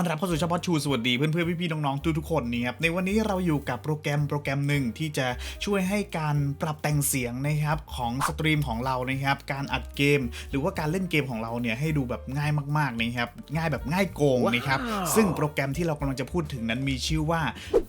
ต้อนรับเข้าสู่ช่องพอดชูสวัสดีเพื่อนเพื่อนพี่พี่ๆน้องๆทุกๆคนนี่ครับในวันนี้เราอยู่กับโปรแกรมโปรแกรมหนึ่งที่จะช่วยให้การปรับแต่งเสียงนะครับของสตรีมของเรานะครับการอัดเกม หรือว่าการเล่นเกมของเราเนี่ยให้ดูแบบง่ายมากๆนะครับง่ายแบบง่ายโกงนะครับซึ่งโปรแกรมที่เรากำลังจะพูดถึงนั้นมีชื่อว่า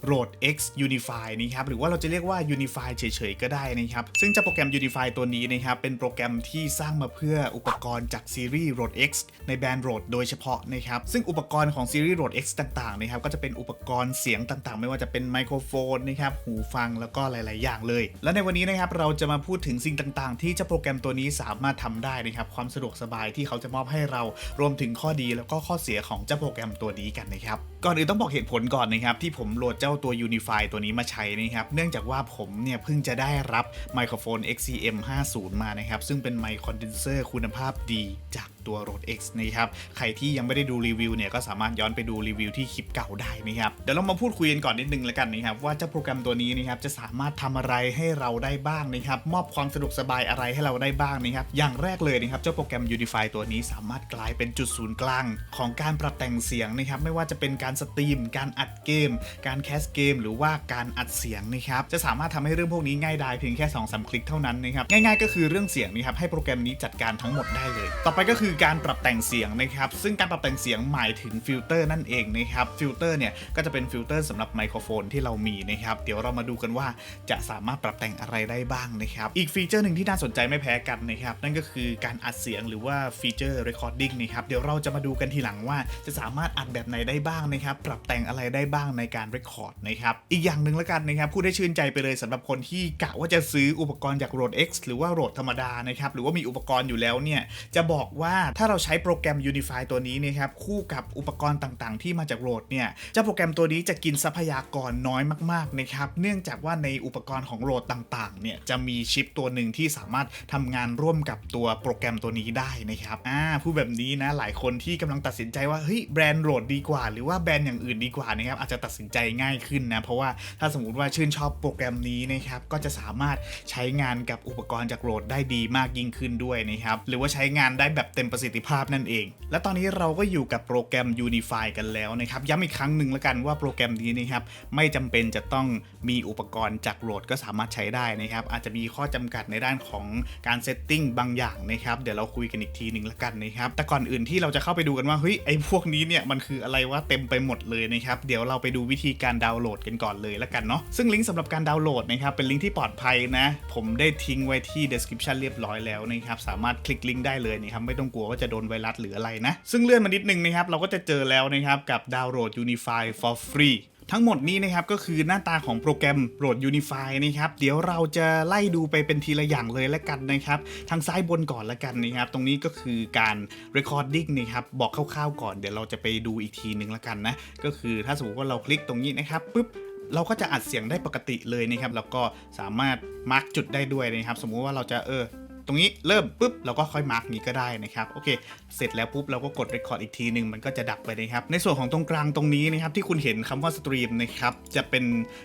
Rode X Unify นะครับหรือว่าเราจะเรียกว่า Unify เฉยๆก็ได้นะครับซึ่งเจ้าโปรแกรม Unify ตัวนี้นะครับเป็นโปรแกรมที่สร้างมาเพื่ออุปกรณ์จากซีรีส์ Rode X ในแบรนด์ Rode โดยเฉพาะนะครับซึ่งอุปกรณ์ของซีรีส์โรด X ต่างๆนะครับก็จะเป็นอุปกรณ์เสียงต่างๆ ไม่ว่าจะเป็นไมโครโฟนนะครับหูฟังแล้วก็หลาย ๆ อย่างเลย และในวันนี้นะครับเราจะมาพูดถึงสิ่งต่างๆ ที่เจ้าโปรแกรมตัวนี้สามารถทำได้นะครับความสะดวกสบายที่เขาจะมอบให้เรารวมถึงข้อดีแล้วก็ข้อเสียของเจ้าโปรแกรมตัวนี้กันนะครับก่อนอื่นต้องบอกเหตุผลก่อนนะครับ ที่ผมโหลดเจ้าตัว Unify ตัวนี้มาใช้นะครับ เนื่องจากว่าผมเนี่ยเพิ่งจะได้รับไมโครโฟน XCM 50มานะครับ ซึ่งเป็นไมค์คอนเดนเซอร์คุณภาพดีจากตัว Rode X นะครับ ใครที่ยังไม่ได้ดูรีวิวเนี่ยก็สามารถย้อนไปดูรีวิวที่คลิปเก่าได้นะครับ เดี๋ยวเรามาพูดคุยกันก่อนนิดนึงแล้วกันนะครับ ว่าเจ้าโปรแกรมตัวนี้นะครับจะสามารถทำอะไรให้เราได้บ้างนะครับมอบความสะดวกสบายอะไรให้เราได้บ้างนะครับอย่างแรกเลยนะครับเจ้าโปรแกรม Unify ตัวนี้สามารถกลายเป็นจุดศูนย์กลางของการปรับแต่งเสียงนะครับไม่ว่าจะเป็นการการสตรีม การอัดเกม การแคสเกม หรือว่าการอัดเสียงนะครับ จะสามารถทำให้เรื่องพวกนี้ง่ายดายเพียงแค่2อสคลิกเท่านั้นนะครับ ง่ายๆก็คือเรื่องเสียงนะครับ ให้โปรแกรมนี้จัดการทั้งหมดได้เลย ต่อไปก็คือการปรับแต่งเสียงนะครับ ซึ่งการปรับแต่งเสียงหมายถึงฟิลเตอร์นั่นเองนะครับ ฟิลเตอร์เนี่ย ก็จะเป็นฟิลเตอร์สำหรับไมโครโฟนที่เรามีนะครับ เดี๋ยวเรามาดูกันว่าจะสามารถปรับแต่งอะไรได้บ้างนะครับ อีกฟีเจอร์หนึ่งที่น่าสนใจไม่แพ้กันนะครับ นั่นก็คือการอัดเสียงหรือว่าฟีเจอร์ recording นะครับ เดี๋ยวเราจะมาดูกันทีหลังว่าจะสามารถอัดแบบไหนได้บ้างนะครับปรับแต่งอะไรได้บ้างในการ record นะครับอีกอย่างหนึ่งล้วกันนะครับพูดได้ชื่นใจไปเลยสำหรับคนที่กะว่าจะซื้ออุปกรณ์จาก Rode X หรือว่า Rode ธรรมดานะครับหรือว่ามีอุปกรณ์อยู่แล้วเนี่ยจะบอกว่าถ้าเราใช้โปรแกรม Unify ตัวนี้นะครับคู่กับอุปกรณ์ต่างๆ ที่มาจาก Rode เนี่ยเจ้าโปรแกรมตัวนี้จะกินทรัพยากรน้อยมากๆนะครับเนื่องจากว่าในอุปกรณ์ของ Rode ต่างๆเนี่ยจะมีชิปตัวหนึ่งที่สามารถทำงานร่วมกับตัวโปรแกรมตัวนี้ได้นะครับอ่าพูดแบบนี้นะหลายคนที่กำลังตัดสินใจว่าเฮ้ยแบรนด์ Rode ดีกว่า หรือว่ารนด์อย่างอื่นดีกว่านะครับอาจจะตัดสินใจง่ายขึ้นนะเพราะว่าถ้าสมมติว่าชื่นชอบโปรแกรมนี้นะครับก็จะสามารถใช้งานกับอุปกรณ์จาก Rode ได้ดีมากยิ่งขึ้นด้วยนะครับหรือว่าใช้งานได้แบบเต็มประสิทธิภาพนั่นเอง และตอนนี้เราก็อยู่กับโปรแกรม Unify กันแล้วนะครับย้ำอีกครั้งหนึ่งแล้วกันว่าโปรแกรมนี้นะครับไม่จำเป็นจะต้องมีอุปกรณ์จาก Rode ก็สามารถใช้ได้นะครับ อาจจะมีข้อจำกัดในด้านของการเซตติ้งบางอย่างนะครับ เดี๋ยวเราคุยกันอีกทีหนึ่งแล้วกันนะครับ แต่ก่อนอื่นที่เราจะเข้าไปดูกันว่าเฮ้ยไอ้พวกนี้เนี่ยมันคืออะไรว่าเต็มไปหมดเลยนะครับ เดี๋ยวเราไปดูวิธีการดาวน์โหลดกันก่อนเลยแล้วกันเนาะซึ่งลิงก์สำหรับการดาวน์โหลดนะครับเป็นลิงก์ที่ปลอดภัยนะ ผมได้ทิ้งไว้ที่ description เรียบร้อยแล้วนะครับสามารถคลิกลิงก์ได้เลยนะครับไม่ต้องกลัวว่าจะโดนไวรัสหรืออะไรนะซึ่งเลื่อนมานิดนึงนะครับเราก็จะเจอแล้วนะครับกับดาวน์โหลด Unify for free ทั้งหมดนี้นะครับก็คือหน้าตาของโปรแกรม Rode Unify นะครับเดี๋ยวเราจะไล่ดูไปเป็นทีละอย่างเลยแล้วกันนะครับทางซ้ายบนก่อนแล้วกันนะครับตรงนี้ก็คือการ recording นะครับบอกคร่าวๆก่อนเดี๋ยวเราจะไปดูอีกทีหนึ่งล้วกันนะก็คือถ้าสมมติว่าเราคลิกตรงนี้นะครับปุ๊บเราก็จะอัดเสียงได้ปกติเลยนะครับแล้วก็สามารถมาร์กจุดได้ด้วยนะครับ สมมุติว่าเราจะเออ ตรงนี้เริ่มปุ๊บเราก็ค่อยมาร์กนี้ก็ได้นะครับโอเคเสร็จแล้วปุ๊บเราก็กด Record อีกทีหนึ่งมันก็จะดับไปนะครับในส่วนของตรงกลางตรงนี้นะครับที่คุณเห็นคำว่าสตรีมนะครับจะเป็น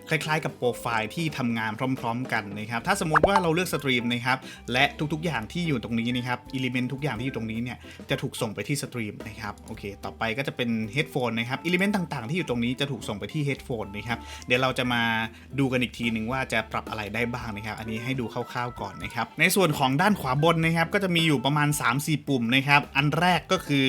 คล้ายๆ กับโปรไฟล์ที่ทำงานพร้อม ๆ กันนะครับถ้าสมมุติว่าเราเลือกสตรีมนะครับและทุกๆอย่างที่อยู่ตรงนี้นะครับอิเลเมนต์ทุกอย่างที่อยู่ตรงนี้เนี่ยจะถูกส่งไปที่สตรีมนะครับโอเคต่อไปก็จะเป็นเฮดโฟนนะครับอิเลเมนต์ต่างๆ ที่อยู่ตรงนี้จะถูกส่งไปที่เฮดโฟนนะครับเดี๋ยวเราจะมาดูกันอีกทีหนึ่งว่าจะปรับอะไรได้บ้างนะครับ อันนี้ให้ดูคร่าวๆก่อนนะครับในส่วนของด้านขวาบนนะครับก็จะมีอยู่ประมาณ 3-4 ปุ่มนะครับ อันแรกก็คือ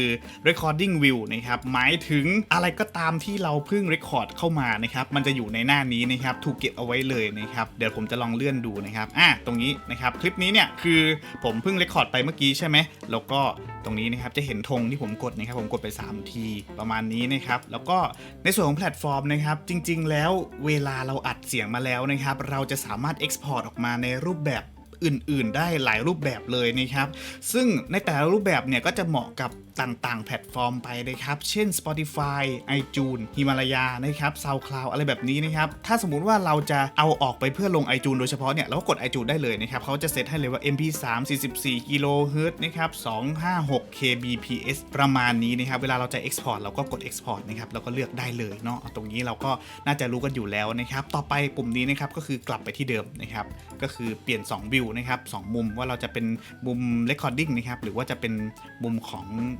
recording view นะครับหมายถึงอะไรก็ตามที่เราเพิ่ง record เข้ามานะครับมันจะอยู่ในหน้านี้นะครับถูกเก็บเอาไว้เลยนะครับเดี๋ยวผมจะลองเลื่อนดูนะครับอะตรงนี้นะครับคลิปนี้เนี่ยคือผมเพิ่ง record ไปเมื่อกี้ใช่ไหมแล้วก็ตรงนี้นะครับจะเห็นธงที่ผมกดนะครับผมกดไป 3 ทีประมาณนี้นะครับแล้วก็ในส่วนของแพลตฟอร์มนะครับจริง ๆ แล้วเวลาเราอัดเสียงมาแล้วนะครับเราจะสามารถ export ออกมาในรูปแบบ อื่น ๆ ได้หลายรูปแบบเลยนะครับ ซึ่งในแต่ละรูปแบบเนี่ยก็จะเหมาะกับ ต่างๆ แพลตฟอร์มไปนะครับ เช่น Spotify iTunes Himalaya นะครับ SoundCloud อะไรแบบนี้นะครับ ถ้าสมมุติว่าเราจะเอาออกไปเพื่อลง iTunes โดยเฉพาะเนี่ยเราก็กด iTunes ได้เลยนะครับเขาจะเซตให้เลยว่า MP3 44กิโลเฮิรตซ์นะครับ256 kbps ประมาณนี้นะครับ เวลาเราจะ Export เราก็กด Export นะครับแล้วก็เลือกได้เลยเนาะตรงนี้เราก็น่าจะรู้กันอยู่แล้วนะครับ ต่อไปปุ่มนี้นะครับก็คือกลับไปที่เดิมนะครับก็คือเปลี่ยน 2 วิวนะครับสองมุมว่าเราจะเป็นมุม recording นะครับหรือว่าจะเป็นมุมของ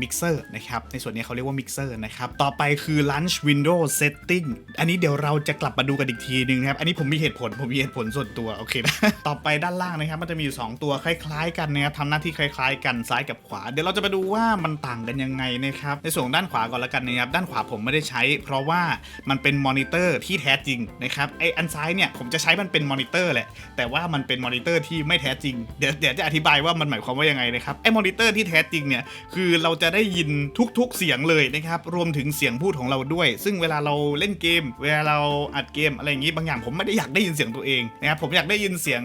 มิกเซอร์นะครับ ในส่วนนี้เขาเรียกว่ามิกเซอร์นะครับ ต่อไปคือ Launch Window Setting อันนี้เดี๋ยวเราจะกลับมาดูกันอีกทีนึงนะครับ อันนี้ผมมีเหตุผล ผมมีเหตุผลส่วนตัวโอเคนะ ต่อไปด้านล่างนะครับ มันจะมีอยู่ 2 ตัวคล้ายๆ กันนะครับทำหน้าที่คล้ายๆ กันซ้ายกับขวา เดี๋ยวเราจะมาดูว่ามันต่างกันยังไงนะครับ ในส่วนด้านขวาก่อนละกันนะครับ ด้านขวาผมไม่ได้ใช้ เพราะว่ามันเป็นมอนิเตอร์ที่แท้จริงนะครับไออันซ้ายเนี่ยผมจะใช้มันเป็นมอนิเตอร์แหละแต่ว่ามันเป็นมอนิเตอร์ที่ไม่แท้จริงเดี๋ยวเดี๋ยวจะอธิบายว่ามันหมายความว่ายังไงนะครับไอมอนิเตอร์ที่แท้จริงเนี่ยคือเราจะได้ยินทุกๆเสียงเลยนะครับรวมถึงเสียงพูดของเราด้วย ซึ่งเวลาเราเล่นเกม เวลาเราอัดเกมอะไรอย่างนี้บางอย่างผมไม่ได้อยากได้ยินเสียงตัวเองนะครับผมอยากได้ยินเสียง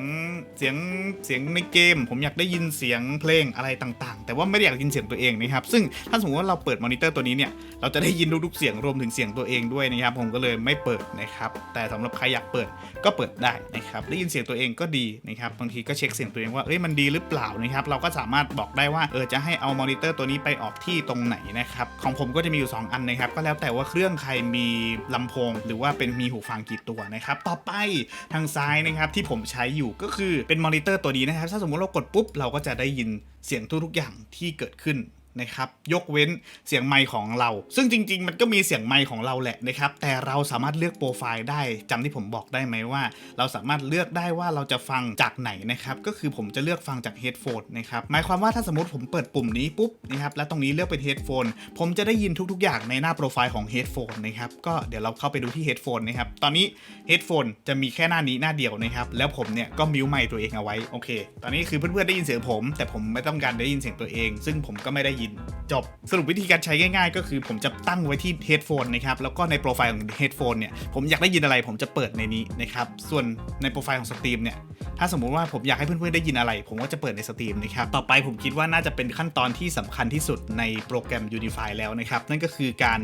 เสียงเสียงในเกม ผมอยากได้ยินเสียงเพลงอะไรต่างๆ แต่ว่าไม่ได้อยากได้ยินเสียงตัวเองนะครับซึ่งถ้าสมมติว่าเราเปิดมอนิเตอร์ตัวนี้เนี่ยเราจะได้ยินทุกๆเสียงรวมถึงเสียงตัวเองด้วยนะครับผมก็เลยไม่เปิดนะครับแต่สำหรับใครอยากเปิดก็เปิดได้นะครับได้ยินเสียงตัวเองก็ดีนะครับบางทีก็เช็คเสียงตัวเองว่าเอ้ยมันดีหรือเปล่านะครับเราก็สามารถบอกได้ว่าเออจะให้เอามอนิเตอร์ตัวนี้ไปออกที่ตรงไหนนะครับของผมก็จะมีอยู่ 2 อันนะครับก็แล้วแต่ว่าเครื่องใครมีลำโพง หรือว่าเป็นมีหูฟังกี่ตัวนะครับต่อไปทางซ้ายนะครับที่ผมใช้อยู่ก็คือเป็นมอนิเตอร์ตัวนี้นะครับถ้าสมมติเรากดปุ๊บเราก็จะได้ยินเสียงทุกๆอย่างที่เกิดขึ้น นะครับยกเว้นเสียงไมค์ของเรา ซึ่งจริง ๆ มันก็มีเสียงไมค์ของเราแหละนะครับแต่เราสามารถเลือกโปรไฟล์ได้จำที่ผมบอกได้ไหมว่า เราสามารถเลือกได้ว่าเราจะฟังจากไหนนะครับก็คือผมจะเลือกฟังจากเฮดโฟนนะครับหมายความว่าถ้าสมมติผมเปิดปุ่มนี้ปุ๊บนะครับและตรงนี้เลือกเป็นเฮดโฟนผมจะได้ยินทุก ๆ อย่างในหน้าโปรไฟล์ของเฮดโฟนนะครับก็เดี๋ยวเราเข้าไปดูที่เฮดโฟนนะครับตอนนี้เฮดโฟนจะมีแค่หน้านี้หน้าเดียวนะครับแล้วผมเนี่ยก็มิวไมค์ตัวเองเอาไว้โอเค ตอนนี้คือเพื่อนๆได้ยินเสียงผม แต่ผมไม่ต้องการได้ยินเสียงตัวเอง ซึ่งผมก็ไม่ได้ยินจบสรุปวิธีการใช้ง่ายๆ ก็คือผมจะตั้งไว้ที่เฮดโฟนนะครับ แล้วก็ในโปรไฟล์ของเฮดโฟนเนี่ย ผมอยากได้ยินอะไรผมจะเปิดในนี้นะครับ ส่วนในโปรไฟล์ของสตรีมเนี่ย ถ้าสมมุติว่าผมอยากให้เพื่อนๆได้ยินอะไร ผมก็จะเปิดในสตรีมนะครับ ต่อไปผมคิดว่าน่าจะเป็นขั้นตอนที่สำคัญที่สุดในโปรแกรม Unify แล้วนะครับ นั่นก็คือการ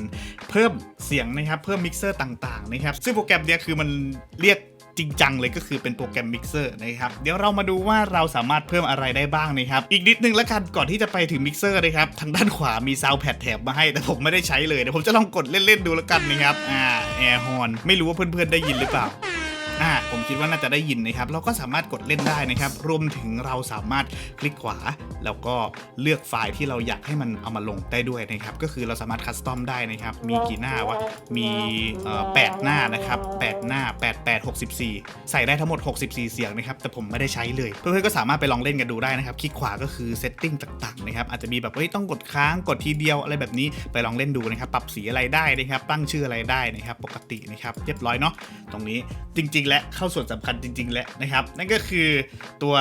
เพิ่มเสียงนะครับ เพิ่มมิกเซอร์ต่างๆนะครับ ซึ่งโปรแกรมเนี้ยคือมันเรียก จริงจังเลยก็คือเป็นโปรแกรมมิกเซอร์นะครับเดี๋ยวเรามาดูว่าเราสามารถเพิ่มอะไรได้บ้างนะครับอีกนิดนึงแล้วกันก่อนที่จะไปถึงมิกเซอร์นะครับทางด้านขวามีซาวแพดแถบมาให้แต่ผมไม่ได้ใช้เลยเดี๋ยวผมจะลองกดเล่นๆดูแล้วกันนะครับอ่าแอร์ฮอนไม่รู้ว่าเพื่อนๆได้ยินหรือเปล่า อ่าผมคิดว่าน่าจะได้ยินนะครับ เราก็สามารถกดเล่นได้นะครับ รวมถึงเราสามารถคลิกขวา แล้วก็เลือกไฟล์ที่เราอยากให้มันเอามาลงได้ด้วยนะครับ ก็คือเราสามารถคัสตอมได้นะครับ มีกี่หน้าวะ มีเอ่อแปดหน้านะครับ8หน้า8 8 64ใส่ได้ทั้งหมด 64 เสียงนะครับ แต่ผมไม่ได้ใช้เลย เพื่อนๆก็สามารถไปลองเล่นกันดูได้นะครับ คลิกขวาก็คือเซตติ้งต่างๆนะครับ อาจจะมีแบบเฮ้ยต้องกดค้างกดทีเดียวอะไรแบบนี้ไปลองเล่นดูนะครับ ปรับสีอะไรได้นะครับ ตั้งชื่ออะไรได้นะครับ ปกตินะครับ เรียบร้อยเนาะ ตรงนี้จริงๆและเข้าส่วนสำคัญจริง ๆ แล้วนะครับ นั่นก็คือตัว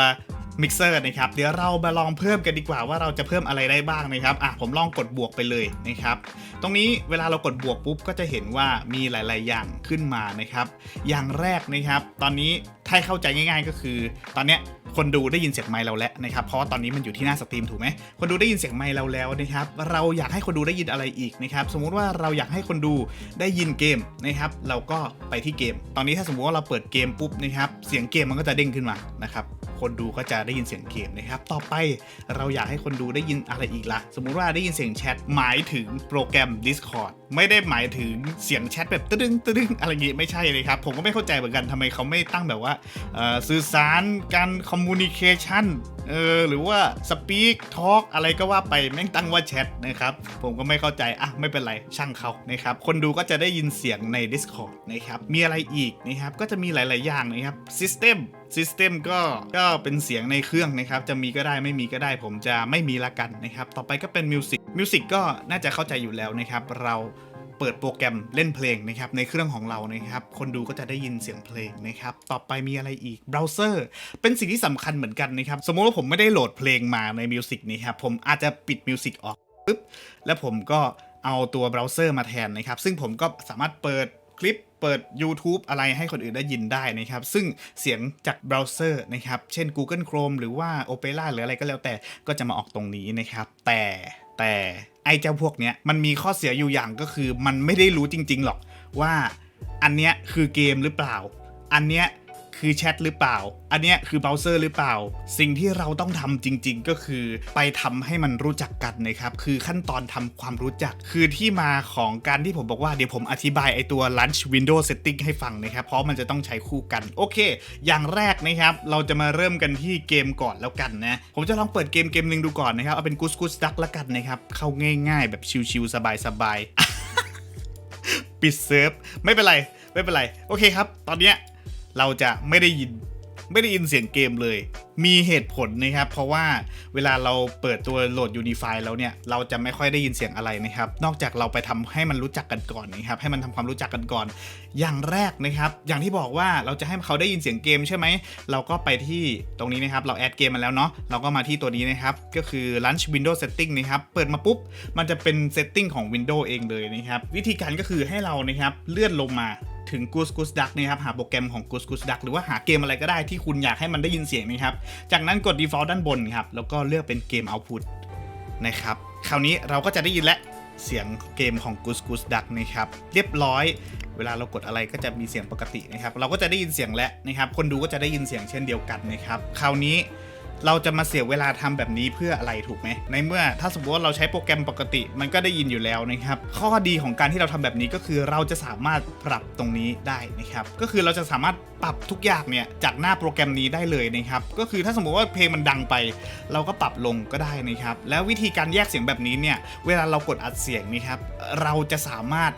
มิกเซอร์นะครับเดี๋ยวเรามาลองเพิ่มกันดีกว่าว่าเราจะเพิ่มอะไรได้บ้างนะครับอะผมลองกดบวกไปเลยนะครับ ตรงนี้เวลาเรากดบวกปุ๊บก็จะเห็นว่ามีหลาย ๆ อย่างขึ้นมานะครับ อย่างแรกนะครับ ตอนนี้ถ้าให้เข้าใจง่าย ๆ ก็คือ ตอนเนี้ยคนดูได้ยินเสียงไมค์เราแล้วนะครับ เพราะาตอนนี้มันอยู่ที่หน้าสตรีมถูกไหม คนดูได้ยินเสียงไมค์เราแล้วนะครับ เราอยากให้คนดูได้ยินอะไรอีกนะครับ สมมุติว่าเราอยากให้คนดูได้ยินเกมนะครับ เราก็ไปที่เกม ตอนนี้ถ้าสมมุติว่าเราเปิดเกมปุ๊บนะครับ เสียงเกมมันก็จะเด้งขึ้นมานะครับ คนดูก็จะได้ยินเสียงเกมนะครับ ต่อไปเราอยากให้คนดูได้ยินอะไรอีกละสมมุติว่าได้ยินเสียงแชทหมายถึงโปรแกรม Discord ไม่ได้หมายถึงเสียงแชทแบบตึ้งตึ้งอะไรอย่างงี้ไม่ใช่เลยครับ ผมก็ไม่เข้าใจเหมือนกันทำไมเขาไม่ตั้งแบบว่าสื่อสารการคอมมูนิเคชันเออหรือว่าสปีกทอล์กอะไรก็ว่าไปแม่งตั้งว่าแชทนะครับ ผมก็ไม่เข้าใจ อะ ไม่เป็นไรช่างเขานะครับ คนดูก็จะได้ยินเสียงใน Discord นะครับ มีอะไรอีกนะครับ ก็จะมีหลาย ๆ อย่างนะครับ System System ก็ก็เป็นเสียงในเครื่องนะครับ จะมีก็ได้ไม่มีก็ได้ ผมจะไม่มีละกันนะครับ ต่อไปก็เป็น Music Music ก็น่าจะเข้าใจอยู่แล้วนะครับ เราเปิดโปรแกรมเล่นเพลงนะครับในเครื่องของเรานะครับ คนดูก็จะได้ยินเสียงเพลงนะครับ ต่อไปมีอะไรอีกเบราว์เซอร์เป็นสิ่งที่สำคัญเหมือนกันนะครับ สมมติว่าผมไม่ได้โหลดเพลงมาในมิวสิกนี่ครับผมอาจจะปิดมิวสิกออกปุ๊บแล้วผมก็เอาตัวเบราว์เซอร์มาแทนนะครับ ซึ่งผมก็สามารถเปิดคลิป เปิด YouTube อะไรให้คนอื่นได้ยินได้นะครับ ซึ่งเสียงจากเบราว์เซอร์นะครับ เช่น Google Chrome หรือว่า Opera หรืออะไรก็แล้วแต่ก็จะมาออกตรงนี้นะครับ แต่แต่ไอ้เจ้าพวกเนี้ยมันมีข้อเสียอยู่อย่างก็คือ มันไม่ได้รู้จริง ๆ หรอกว่าอันเนี้ยคือเกมหรือเปล่า อันเนี้ย คือแชทหรือเปล่า อันเนี้ยคือเบราว์เซอร์หรือเปล่า สิ่งที่เราต้องทำจริง ๆ ก็คือไปทำให้มันรู้จักกันนะครับ คือขั้นตอนทำความรู้จัก คือที่มาของการที่ผมบอกว่าเดี๋ยวผมอธิบายไอตัว Launch Window Setting ให้ฟังนะครับ เพราะมันจะต้องใช้คู่กัน โอเค อย่างแรกนะครับ เราจะมาเริ่มกันที่เกมก่อนแล้วกันนะ ผมจะลองเปิดเกมเกมหนึ่งดูก่อนนะครับ เอาเป็น Goose Goose Duck แล้วกันนะครับ เข้าง่าย ๆ แบบชิลๆสบายๆปิดเซิร์ฟไม่เป็นไร ไม่เป็นไร โอเคครับ ตอนเนี้ย เราจะไม่ได้ยินไม่ได้ยินเสียงเกมเลย มีเหตุผลนะครับ เพราะว่าเวลาเราเปิดตัวโหลด Unify แล้วเนี่ย เราจะไม่ค่อยได้ยินเสียงอะไรนะครับ นอกจากเราไปทำให้มันรู้จักกันก่อนนะครับ ให้มันทำความรู้จักกันก่อน อย่างแรกนะครับ อย่างที่บอกว่าเราจะให้เขาได้ยินเสียงเกมใช่ไหม เราก็ไปที่ตรงนี้นะครับ เราแอดเกมมาแล้วเนาะ เราก็มาที่ตัวนี้นะครับ ก็คือ Launch Window Setting นะครับ เปิดมาปุ๊บ มันจะเป็น Setting ของ Windows เองเลยนะครับ วิธีการก็คือให้เรานะครับเลื่อนลงมา ถึง Goose Goose Duck นะครับหาโปรแกรมของ Goose Goose Duck หรือว่าหาเกมอะไรก็ได้ที่คุณอยากให้มันได้ยินเสียงนะครับ จากนั้นกด default ด้านบนครับแล้วก็เลือกเป็นเกม output นะครับคราวนี้เราก็จะได้ยินและเสียงเกมของ Goose Goose Duck นะครับเรียบร้อย เวลาเรากดอะไรก็จะมีเสียงปกตินะครับเราก็จะได้ยินเสียงและนะครับคนดูก็จะได้ยินเสียงเช่นเดียวกันนะครับคราวนี้ เราจะมาเสียเวลาทำแบบนี้เพื่ออะไรถูกไหมในเมื่อถ้าสมมติว่าเราใช้โปรแกรมปกติ มันก็ได้ยินอยู่แล้วนะครับ ข้อดีของการที่เราทำแบบนี้ก็คือเราจะสามารถปรับตรงนี้ได้นะครับ ก็คือเราจะสามารถปรับทุกอย่างเนี่ยจากหน้าโปรแกรมนี้ได้เลยนะครับ ก็คือถ้าสมมติว่าเพลงมันดังไป เราก็ปรับลงก็ได้นะครับ แล้ววิธีการแยกเสียงแบบนี้เนี่ย เวลาเรากดอัดเสียงนี่ครับ เราจะสามารถ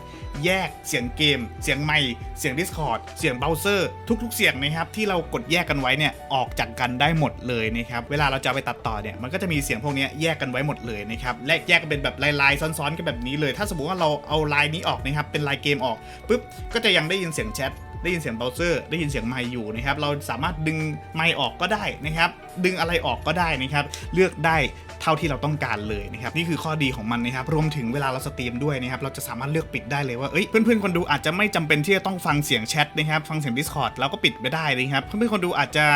แยกเสียงเกม เสียงไมค์เสียง Discord เสียงเบราว์เซอร์ ทุกๆ เสียงนะครับที่เรากดแยกกันไว้เนี่ยออกจากกันได้หมดเลยนะครับเวลาเราจะไปตัดต่อเนี่ยมันก็จะมีเสียงพวกนี้แยกกันไว้หมดเลยนะครับและแยกกันเป็นแบบลายๆซ้อนๆกันแบบนี้เลย ถ้าสมมติว่าเราเอาลายนี้ออกนะครับเป็นลายเกมออกปุ๊บก็จะยังได้ยินเสียงแชท ได้ยินเสียงเบราว์เซอร์ ได้ยินเสียงไมค์อยู่นะครับ เราสามารถดึงไมค์ออกก็ได้นะครับ ดึงอะไรออกก็ได้นะครับ เลือกได้เท่าที่เราต้องการเลยนะครับ นี่คือข้อดีของมันนะครับ รวมถึงเวลาเราสตรีมด้วยนะครับ เราจะสามารถเลือกปิดได้เลยว่า เอ้ย เพื่อนๆคนดูอาจจะไม่จำเป็นที่จะต้องฟังเสียงแชทนะครับ ฟังเสียง Discord เราก็ปิดไปได้นะครับ เพื่อนๆคนดูอาจจะ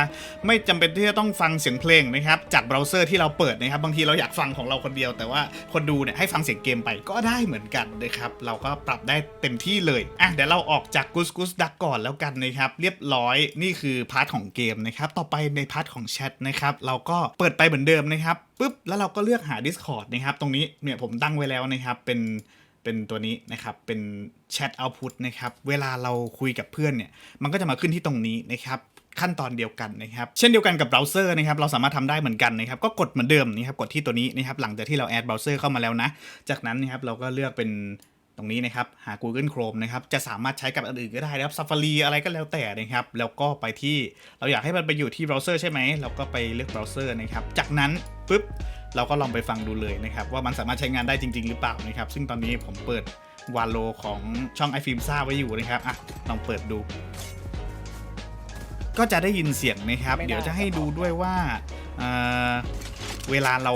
ไม่จำเป็นที่จะต้องฟังเสียงเพลงนะครับ จากเบราว์เซอร์ที่เราเปิดนะครับ บางทีเราอยากฟังของเราคนเดียว แต่ว่าคนดูเนี่ยให้ฟังเสียงเกมไปก็ได้เหมือนกันนะครับ เราก็ปรับได้เต็มที่เลย อะ เดี๋ยวเราออกจาก Goose Goose Duck ก่อนแล้วกันนะครับ เรียบร้อยนี่คือพาร์ทของเกมนะครับ ต่อไปในพาร์ทของแชทนะครับ เราก็เปิดไปเหมือนเดิมนะครับปุ๊บแล้วเราก็เลือกหา Discord นะครับ ตรงนี้เนี่ยผมตั้งไว้แล้วนะครับเป็นเป็นตัวนี้นะครับเป็นแชทเอาพุตนะครับเวลาเราคุยกับเพื่อนเนี่ยมันก็จะมาขึ้นที่ตรงนี้นะครับขั้นตอนเดียวกันนะครับ เช่นเดียวกันกับเบราว์เซอร์นะครับ เราสามารถทำได้เหมือนกันนะครับ ก็กดเหมือนเดิมนะครับ กดที่ตัวนี้นะครับ หลังจากที่เราแอดเบราว์เซอร์เข้ามาแล้วนะ จากนั้นนะครับ เราก็เลือกเป็น ตรงนี้นะครับ หา Google Chrome นะครับ จะสามารถใช้กับอันอื่นก็ได้นะครับ Safari อะไรก็แล้วแต่นะครับ แล้วก็ไปที่เราอยากให้มันไปอยู่ที่เบราว์เซอร์ใช่ไหม เราก็ไปเลือกเบราว์เซอร์นะครับ จากนั้นปุ๊บเราก็ลองไปฟังดูเลยนะครับ ว่ามันสามารถใช้งานได้จริง ๆ หรือเปล่านะครับ ซึ่งตอนนี้ผมเปิดวาโลของช่อง i f i l m ซ่าไว้อยู่นะครับอะลองเปิดดู ก็จะได้ยินเสียงนะครับไม่ได้เดี๋ยวจะให้ดูด้วยว่า เอ่อเวลาเรา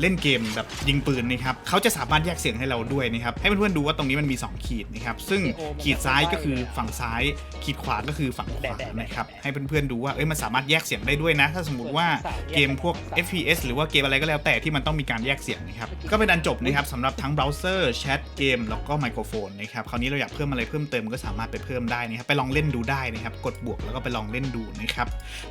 เล่นเกมแบบยิงปืนนะครับเขาจะสามารถแยกเสียงให้เราด้วยนะครับให้เพื่อนๆดูว่าตรงนี้มันมี 2 ขีดนะครับซึ่งขีดซ้ายก็คือฝั่งซ้าย ขีดขวาก็คือฝั่งขวานะครับให้เพื่อนๆดูว่าเอ้ยมันสามารถแยกเสียงได้ด้วยนะ ถ้าสมมติว่าเกมพวก FPS หรือว่าเกมอะไรก็แล้วแต่ที่มันต้องมีการแยกเสียงนะครับก็เป็นอันจบนะครับสำหรับทั้งเบราว์เซอร์แชทเกมแล้วก็ไมโครโฟนนะครับคราวนี้เราอยากเพิ่มอะไรเพิ่มเติมก็สามารถไปเพิ่มได้นะครับไปลองเล่นดูได้นะครับกดบวกแล้วก็ไปลองเล่นดูนะครับ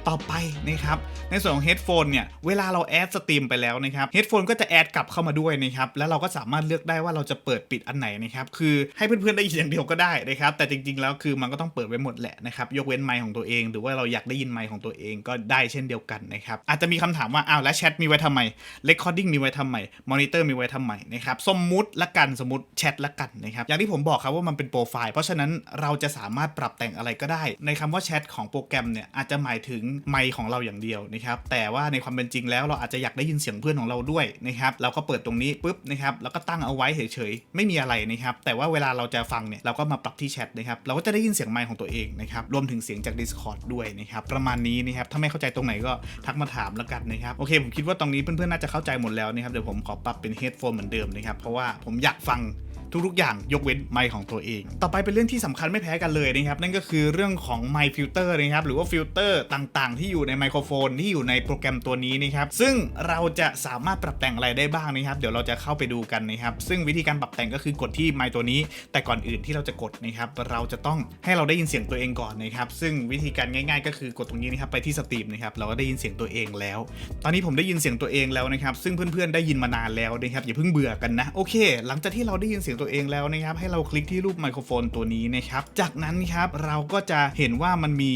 ต่อไปนะครับในส่วนของเฮดโฟนเนี่ยเวลาเราแอดสตรีมไปแล้วนะครับเฮดโฟนก็จะแอดกลับเข้ามาด้วยนะครับแล้วเราก็สามารถเลือกได้ว่าเราจะเปิดปิดอันไหนนะครับคือให้เพื่อนๆได้ยินอย่างเดียวก็ได้นะครับแต่จริงๆแล้วคือมันก็ต้องเปิดไว้หมดแหละนะครับยกเว้นไมค์ของตัวเอง หรือว่าเราอยากได้ยินไมค์ของตัวเองก็ได้เช่นเดียวกันนะครับอาจจะมีคำถามว่าอ้าวแล้วแชทมีไว้ทำไม Recording มีไว้ทำไม Monitor มีไว้ทำไมนะครับสมมุติละกันสมมติแชทละกันนะครับอย่างที่ผมบอกครับว่ามันเป็นโปรไฟล์เพราะฉะนั้นเราจะสามารถปรับแต่งอะไรก็ได้ ในคำว่าแชทของโปรแกรมเนี่ยอาจจะหมายถึงไมค์ของเราอย่างเดียวนะครับแต่ว่าในความเป็นจริงแล้วเราอาจจะอยากได้ยินเสียงเพื่อนของเราด้วยนะครับเราก็เปิดตรงนี้ปุ๊บนะครับแล้วก็ตั้งเอาไว้เฉยๆไม่มีอะไรนะครับแต่ว่าเวลาเราจะฟังเนี่ยเราก็มาปรับที่แชทนะครับเราก็จะได้ยินเสียงไมค์ของตัวเองนะครับรวมถึงเสียงจาก Discord ด้วยนะครับประมาณนี้นะครับถ้าไม่เข้าใจตรงไหนก็ทักมาถามแล้วกันนะครับโอเคผมคิดว่าตรงนี้เพื่อนๆน่าจะเข้าใจหมดแล้วนะครับเดี๋ยวผมขอปรับเป็นเฮดโฟนเหมือนเดิมนะครับเพราะว่าผมอยากฟัง ทุกๆ อย่างยกเว้นไมค์ของตัวเอง ต่อไปเป็นเรื่องที่สำคัญไม่แพ้กันเลยนะครับ นั่นก็คือเรื่องของไมค์ฟิลเตอร์นะครับหรือว่าฟิลเตอร์ต่างๆ ที่อยู่ในไมโครโฟนที่อยู่ในโปรแกรมตัวนี้นะครับซึ่งเราจะสามารถปรับแต่งอะไรได้บ้างนะครับเดี๋ยวเราจะเข้าไปดูกันนะครับซึ่งวิธีการปรับแต่งก็คือกดที่ไมค์ตัวนี้ แต่ก่อนอื่นที่เราจะกดนะครับเราจะต้องให้เราได้ยินเสียงตัวเองก่อนนะครับซึ่งวิธีการง่าย ๆ ก็คือกดตรงนี้นะครับไปที่สตรีมนะครับเราก็ได้ยินเสียงตัวเองแล้ว ตอนนี้ผมได้ยินเสียงตัวเองแล้วนะครับซึ่งเพื่อนๆได้ยินมานานแล้วนะครับอย่าเพิ่งเบื่อกันนะโอเค หลังจากที่เราได้ยินเสียงตัวเองแล้วนะครับให้เราคลิกที่รูปไมโครโฟนตัวนี้นะครับจากนั้นครับเราก็จะเห็นว่ามันมี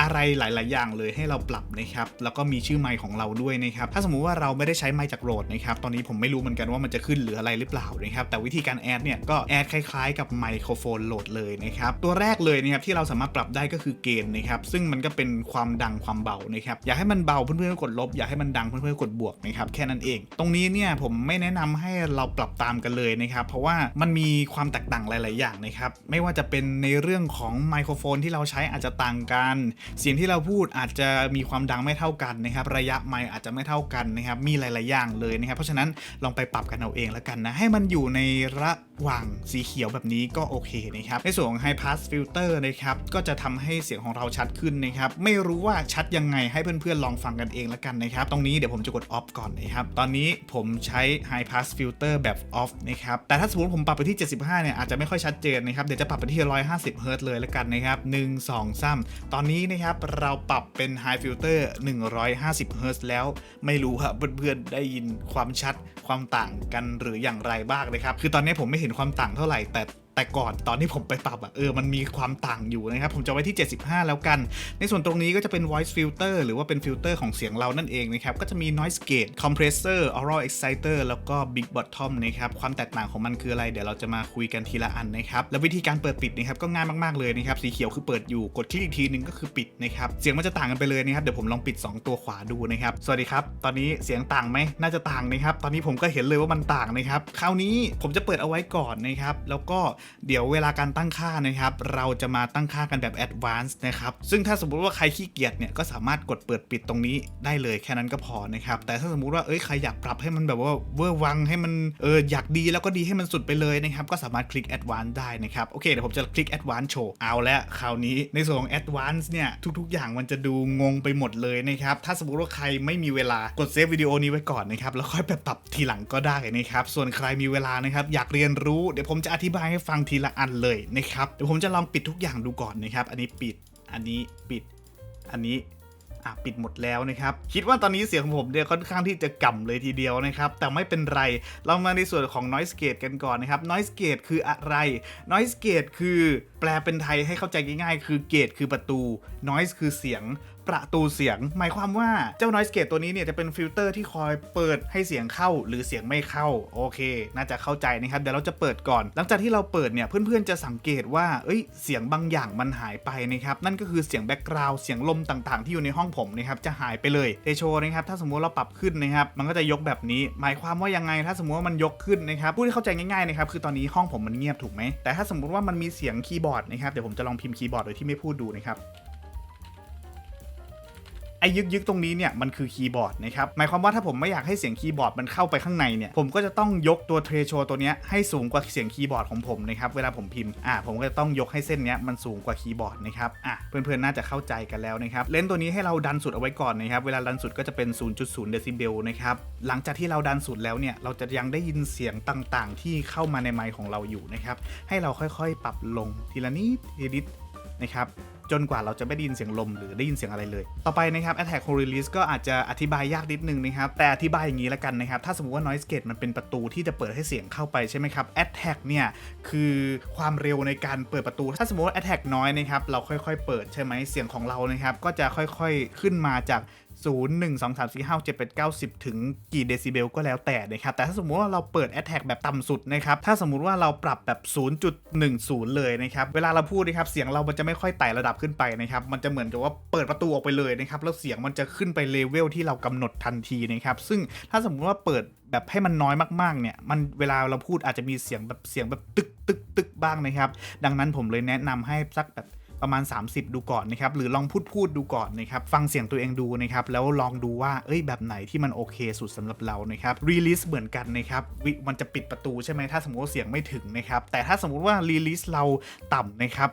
อะไรหลาย ๆ อย่างเลยให้เราปรับนะครับแล้วก็มีชื่อไมค์ของเราด้วยนะครับถ้าสมมุติว่าเราไม่ได้ใช้ไมค์จากโรดนะครับตอนนี้ผมไม่รู้เหมือนกันว่ามันจะขึ้นหรืออะไรหรือเปล่านะครับแต่วิธีการแอดเนี่ยก็แอดคล้าย ๆ กับไมโครโฟนโหลดเลยนะครับตัวแรกเลยนะครับที่เราสามารถปรับได้ก็คือเกณฑ์นะครับซึ่งมันก็เป็นความดังความเบานะครับอยากให้มันเบาเพื่อนๆกดลบ อยากให้มันดังเพื่อนๆกดบวกนะครับแค่นั้นเอง ตรงนี้เนี่ยผมไม่แนะนำให้เราปรับตามกันเลยนะครับเพราะว่ามันมีความแตกต่างหลาย ๆ อย่างนะครับ ไม่ว่าจะเป็นในเรื่องของไมโครโฟนที่เราใช้อาจจะต่างกัน เสียงที่เราพูดอาจจะมีความดังไม่เท่ากันนะครับ ระยะไมค์อาจจะไม่เท่ากันนะครับ มีหลาย ๆ อย่างเลยนะครับ เพราะฉะนั้นลองไปปรับกันเอาเองแล้วกันนะ ให้มันอยู่ในระ วางสีเขียวแบบนี้ก็โอเคนะครับ ในส่วนของ High Pass Filter นะครับ ก็จะทำให้เสียงของเราชัดขึ้นนะครับ ไม่รู้ว่าชัดยังไงให้เพื่อนๆ ลองฟังกันเองล้วกันนะครับ ตรงนี้เดี๋ยวผมจะกด off ก่อนนะครับ ตอนนี้ผมใช้ High Pass Filter แบบ off นะครับ แต่ถ้าสมมติผมปรับไปที่ 75 เนี่ยอาจจะไม่ค่อยชัดเจนนะครับ เดี๋ยวจะปรับไปที่ 150 Hz เลยล้วกันนะครับ 1 2 3 ตอนนี้นะครับเราปรับเป็น High Filter 150 Hz แล้ว ไม่รู้ว่าเพื่อนๆ ได้ยินความชัดความต่างกันหรืออย่างไรบ้างนะครับ คือตอนนี้ผมไม่เห็นความต่างเท่าไหร่ แต่ แต่ก่อนตอนที่ผมไปปรับอะเออมันมีความต่างอยู่นะครับ ผมจะไว้ที่ 75 แล้วกัน ในส่วนตรงนี้ก็จะเป็น voice filter หรือว่าเป็นฟิลเตอร์ของเสียงเรานั่นเองนะครับ ก็จะมี noise gate compressor aural exciter แล้วก็ big bottom นะครับ ความแตกต่างของมันคืออะไร เดี๋ยวเราจะมาคุยกันทีละอันนะครับ แล้ววิธีการเปิดปิดนะครับก็ง่ายมากๆเลยนะครับ สีเขียวคือเปิดอยู่ กดคลิกอีกทีหนึงก็คือปิดนะครับ เสียงมันจะต่างกันไปเลยนะครับ เดี๋ยวผมลองปิด 2 ตัวขวาดูนะครับ สวัสดีครับ ตอนนี้เสียงต่างไหมน่าจะต่างนะครับ ตอนนี้ผมก็เห็นเลยว่ามันต่างนะครับ คราวนี้ผมจะเปิดเอาไว้ก่อนนะครับ แล้วก็เดี๋ยวเวลาการตั้งค่านะครับ เราจะมาตั้งค่ากันแบบ advanced นะครับซึ่งถ้าสมมุติว่าใครขี้เกียจเนี่ยก็สามารถกดเปิดปิดตรงนี้ได้เลยแค่นั้นก็พอนะครับแต่ถ้าสมมุติว่าเอ้ยใครอยากปรับให้มันแบบว่าเวอร์วังให้มันเอออยากดีแล้วก็ดีให้มันสุดไปเลยนะครับก็สามารถคลิก advanced ได้นะครับโอเคเดี๋ยวผมจะคลิก advanced โชว์เอาแล้วคราวนี้ในส่วนของ advanced เนี่ยทุกๆ อย่างมันจะดูงงไปหมดเลยนะครับถ้าสมมติว่าใครไม่มีเวลากดเซฟวิดีโอนี้ไว้ก่อนนะครับแล้วค่อยไปปรับทีหลังก็ได้นะครับส่วนใครมีเวลานะครับอยากเรียนรู้เดี๋ยวผมจะอธิบายให้ฟังทีละอันเลยนะครับ เดี๋ยวผมจะลองปิดทุกอย่างดูก่อนนะครับ อันนี้ปิด อันนี้ปิด อันนี้ อะปิดหมดแล้วนะครับ คิดว่าตอนนี้เสียงของผมเนี่ยค่อนข้างที่จะก่ำเลยทีเดียวนะครับ แต่ไม่เป็นไร เรามาในส่วนของ noise gate กันก่อนนะครับ noise gate คืออะไร noise gate คือแปลเป็นไทยให้เข้าใจง่ายๆ คือ gate คือประตู noise คือเสียงประตูเสียง หมายความว่าเจ้า noise gate ตัวนี้เนี่ยจะเป็นฟิลเตอร์ที่คอยเปิดให้เสียงเข้าหรือเสียงไม่เข้า โอเค น่าจะเข้าใจนะครับ เดี๋ยวเราจะเปิดก่อน หลังจากที่เราเปิดเนี่ย เพื่อนๆจะสังเกตว่า เอ้ย เสียงบางอย่างมันหายไปนะครับ นั่นก็คือเสียงแบ็กกราวด์เสียงลมต่างๆ ที่อยู่ในห้องผมนะครับจะหายไปเลยเทโชนะครับถ้าสมมุติเราปรับขึ้นนะครับมันก็จะยกแบบนี้ หมายความว่ายังไงถ้าสมมุติว่ามันยกขึ้นนะครับพูดให้เข้าใจง่ายๆนะครับคือตอนนี้ห้องผมมันเงียบถูกไหมแต่ถ้าสมมุติว่ามันมีเสียงคีย์บอร์ดนะครับเดี๋ยวผมจะลองพิมพ์คีย์บอร์ดโดยที่ไม่พูดดูนะครับ ไอ้ยึกยึกตรงนี้เนี่ยมันคือคีย์บอร์ดนะครับหมายความว่าถ้าผมไม่อยากให้เสียงคีย์บอร์ดมันเข้าไปข้างในเนี่ยผมก็จะต้องยกตัวเทรโชตัวเนี้ยให้สูงกว่าเสียงคีย์บอร์ดของผมนะครับเวลาผมพิมพ์อ่าผมก็จะต้องยกให้เส้นเนี้ยมันสูงกว่าคีย์บอร์ดนะครับอะเพื่อนๆน่าจะเข้าใจกันแล้วนะครับเลนส์ตัวนี้ให้เราดันสุดเอาไว้ก่อนนะครับเวลาดันสุดก็จะเป็น 0.0 เดซิเบลนะครับหลังจากที่เราดันสุดแล้วเนี่ยเราจะยังได้ยินเสียงต่างๆ ที่เข้ามาในไมค์ของเราอยู่นะครับให้เราค่อยๆ ปรับลงทีละนิดทีละนิด นะครับจนกว่าเราจะไม่ได้ยินเสียงลมหรือได้ยินเสียงอะไรเลย ต่อไปนะครับ Attack on Release ก็อาจจะอธิบายยากนิดนึงนะครับ แต่อธิบายอย่างนี้ละกันนะครับ ถ้าสมมติว่า Noise Gate มันเป็นประตูที่จะเปิดให้เสียงเข้าไปใช่ไหมครับ Attack เนี่ย คือความเร็วในการเปิดประตู ถ้าสมมติว่า Attack น้อยนะครับ เราค่อยๆ เปิดใช่ไหมเสียงของเรานะครับ ก็จะค่อยๆ ขึ้นมาจาก 0 1 2 3 4 5 7 8 9 10 ถึงกี่เดซิเบลก็แล้วแต่นะครับ แต่ถ้าสมมุติว่าเราเปิด Attack แบบต่ำสุดนะครับ ถ้าสมมุติว่าเราปรับแบบ 0.10 เลยนะครับ เวลาเราพูดนะครับ เสียงเรามันจะไม่ค่อยไต่ระดับขึ้นไปนะครับ มันจะเหมือนกับว่าเปิดประตูออกไปเลยนะครับ แล้วเสียงมันจะขึ้นไปเลเวลที่เรากำหนดทันทีนะครับ ซึ่งถ้าสมมุติว่าเปิดแบบให้มันน้อยมากๆ เนี่ย มันเวลาเราพูดอาจจะมีเสียงแบบเสียงแบบตึกตึกตึกบ้างนะครับ ดังนั้นผมเลยแนะนำให้สักแบบ ประมาณ 30 ดูก่อนนะครับ หรือลองพูดพูดดูก่อนนะครับ ฟังเสียงตัวเองดูนะครับ แล้วลองดูว่า เอ้ย แบบไหนที่มันโอเคสุดสำหรับเรานะครับ รีลิสเหมือนกันนะครับวิมันจะปิดประตูใช่ไหมถ้าสมมติว่าเสียงไม่ถึงนะครับ แต่ถ้าสมมติว่ารีลิสเราต่ำนะครับ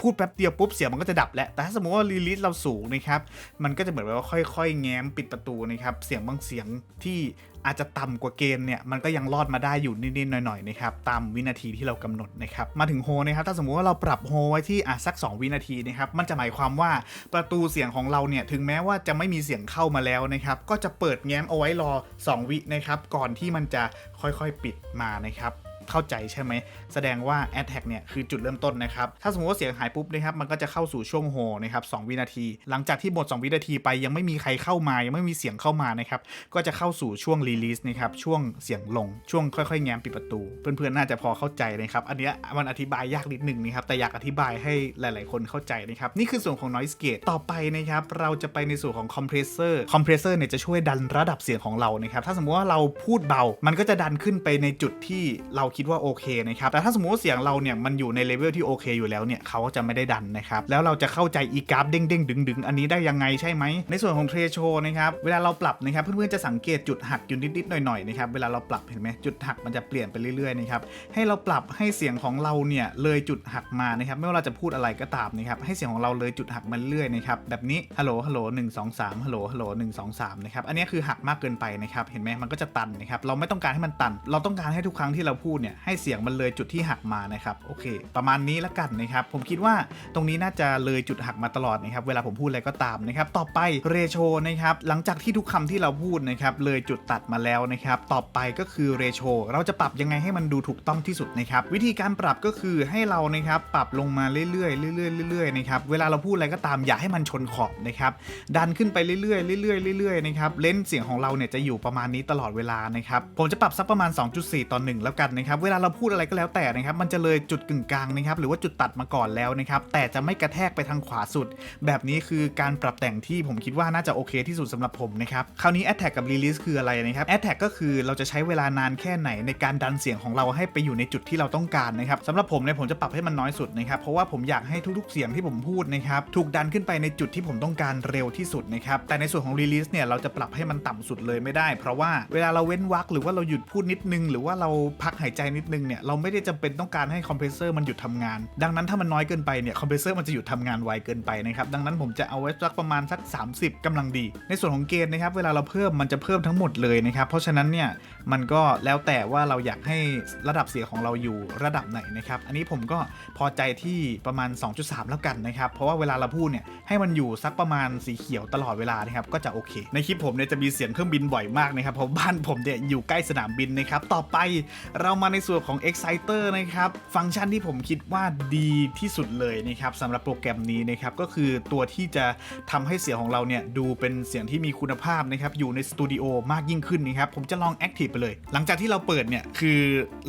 พูดแป๊บเดียวปุ๊บเสียงมันก็จะดับแล้ว แต่ถ้าสมมติว่ารีลิสเราสูงนะครับ มันก็จะเหมือนแบบว่าค่อยๆ แง้มปิดประตูนะครับ เสียงบางเสียงที่ อาจจะต่ำกว่าเกณฑ์เนี่ยมันก็ยังรอดมาได้อยู่นิดๆหน่อยๆนะครับตามวินาทีที่เรากำหนดนะครับมาถึงโฮนะครับถ้าสมมุติว่าเราปรับโฮไว้ที่อะสัก 2 วินาทีนะครับมันจะหมายความว่าประตูเสียงของเราเนี่ยถึงแม้ว่าจะไม่มีเสียงเข้ามาแล้วนะครับก็จะเปิดแง้มเอาไว้รอ 2 วินะครับก่อนที่มันจะค่อยๆปิดมานะครับ เข้าใจใช่ไหม แสดงว่า a d t a c เนี่ยคือจุดเริ่มต้นนะครับ ถ้าสมมติว่าเสียงหายปุ๊บนะครับมันก็จะเข้าสู่ช่วงโฮนะครับ2วินาที หลังจากที่หมด 2 วินาทีไปยังไม่มีใครเข้ามายังไม่มีเสียงเข้ามานะครับก็จะเข้าสู่ช่วงรีลีสนะครับช่วงเสียงลงช่วงค่อยๆ แง้มปิดประตู เพื่อนๆน่าจะพอเข้าใจนะครับอันเนี้ยมันอธิบายยากนิดหนึ่งนะครับแต่อยากอธิบายให้หลาย ๆ คนเข้าใจนะครับนี่คือส่วนของ noise gate ต่อไปนะครับเราจะไปในส่วนของ compressor compressor เนี่ยจะช่วยดันระดับเสียงของเรานะครับถ้าสมมติว่าเราพูดเบา มันก็จะดันขึ้นไปในจุดที่เราคิดว่าโอเคนะครับแต่ถ้าสมมติว่าเสียงเราเนี่ยมันอยู่ในเลเวลที่โอเคอยู่แล้วเนี่ยเขาก็จะไม่ได้ดันนะครับแล้วเราจะเข้าใจอีกราฟเด้งเด้งดึงดึงอันนี้ได้ยังไงใช่ไหมในส่วนของเทรโชนะครับเวลาเราปรับนะครับเพื่อนๆจะสังเกตจุดหักอยู่นิดๆหน่อยๆนะครับเวลาเราปรับเห็นไหมจุดหักมันจะเปลี่ยนไปเรื่อยๆนะครับให้เราปรับให้เสียงของเราเนี่ยเลยจุดหักมานะครับไม่ว่าเราจะพูดอะไรก็ตามนะครับให้เสียงของเราเลยจุดหักมาเรื่อยๆนะครับแบบนี้ฮัลโหลฮัลโหลหนึ่งสองสามฮัลโหลฮัลโหลหนึ่งสองสามนะครับอันนี้คือหักมากเกินไปนะครับเห็นไหมมันก็จะตันนะครับเราไม่ต้องการให้มันตัน เราต้องการให้ทุกครั้งที่เราพูดเนี่ยให้เสียงมันเลยจุดที่หักมานะครับโอเค ประมาณนี้ละกันนะครับผมคิดว่าตรงนี้น่าจะเลยจุดหักมาตลอดนะครับเวลาผมพูดอะไรก็ตามนะครับต่อไปเรโชนะครับหลังจากที่ทุกคำที่เราพูดนะครับเลยจุดตัดมาแล้วนะครับต่อไปก็คือเรโชเราจะปรับยังไงให้มันดูถูกต้องที่สุดนะครับวิธีการปรับก็คือให้เรานะครับปรับลงมาเรื่อยๆเรื่อยๆเรื่อยๆนะครับเวลาเราพูดอะไรก็ตามอย่าให้มันชนขอบนะครับดันขึ้นไปเรื่อยๆเรื่อยๆเรื่อยๆนะครับเลนส์เสียงของเราเนี่ยจะอยู่ประมาณนี้ตลอดเวลานะครับผมจะปรับสักประมาณ 2.4 ต่อ 1 แล้วกันนะครับเวลาเราพูดอะไรก็แล้วแต่นะครับมันจะเลยจุดกึ่งกลางนะครับหรือว่าจุดตัดมาก่อนแล้วนะครับแต่จะไม่กระแทกไปทางขวาสุด แบบนี้คือการปรับแต่งที่ผมคิดว่าน่าจะโอเคที่สุดสำหรับผมนะครับคราวนี้ Attack กับ Release คืออะไรนะครับ Attack ก็คือเราจะใช้เวลานานแค่ไหนในการดันเสียงของเราให้ไปอยู่ในจุดที่เราต้องการนะครับสำหรับผมเนี่ยผมจะปรับให้มันน้อยสุดนะครับเพราะว่าผมอยากให้ทุกๆเสียงที่ผมพูดนะครับถูกดันขึ้นไปในจุดที่ผมต้องการเร็วที่สุดนะครับแต่ในส่วนของ Release เนี่ยเราจะปรับให้มันต่ำสุดเลยไม่ได้ เพราะว่าเวลาเราเว้นวรรคหรือว่าเราหยุดพูดนิดนึง หรือว่าเราพักหายใจนิดนึงเนี่ยเราไม่ได้จำเป็นต้องการให้คอมเพรสเซอร์มันหยุดทำงาน ดังนั้นถ้ามันน้อยเกินไปเนี่ยคอมเพรสเซอร์มันจะหยุดทำงานไวเกินไปนะครับดังนั้นผมจะเอาไว้สักประมาณสัก 30กำลังดี ในส่วนของเกณฑ์นะครับเวลาเราเพิ่มมันจะเพิ่มทั้งหมดเลยนะครับเพราะฉะนั้นเนี่ยมันก็แล้วแต่ว่าเราอยากให้ระดับเสียงของเราอยู่ระดับไหนนะครับอันนี้ผมก็พอใจที่ประมาณ 2.3 แล้วกันนะครับเพราะว่าเวลาเราพูดเนี่ยให้มันอยู่สักประมาณสีเขียวตลอดเวลานะครับก็จะโอเค ในคลิปผมเนี่ยจะมีเสียงเครื่องบินบ่อยมากนะครับเพราะบ้านผมเนี่ยอยู่ใกล้สนามบินนะครับต่อไปเรามาในส่วนของ Exciter นะครับ ฟังก์ชันที่ผมคิดว่าดีที่สุดเลยนะครับสำหรับโปรแกรมนี้นะครับก็คือตัวที่จะทำให้เสียงของเราเนี่ยดูเป็นเสียงที่มีคุณภาพนะครับอยู่ในสตูดิโอมากยิ่งขึ้นนะครับผมจะลอง Active ไปเลย หลังจากที่เราเปิดเนี่ยคือ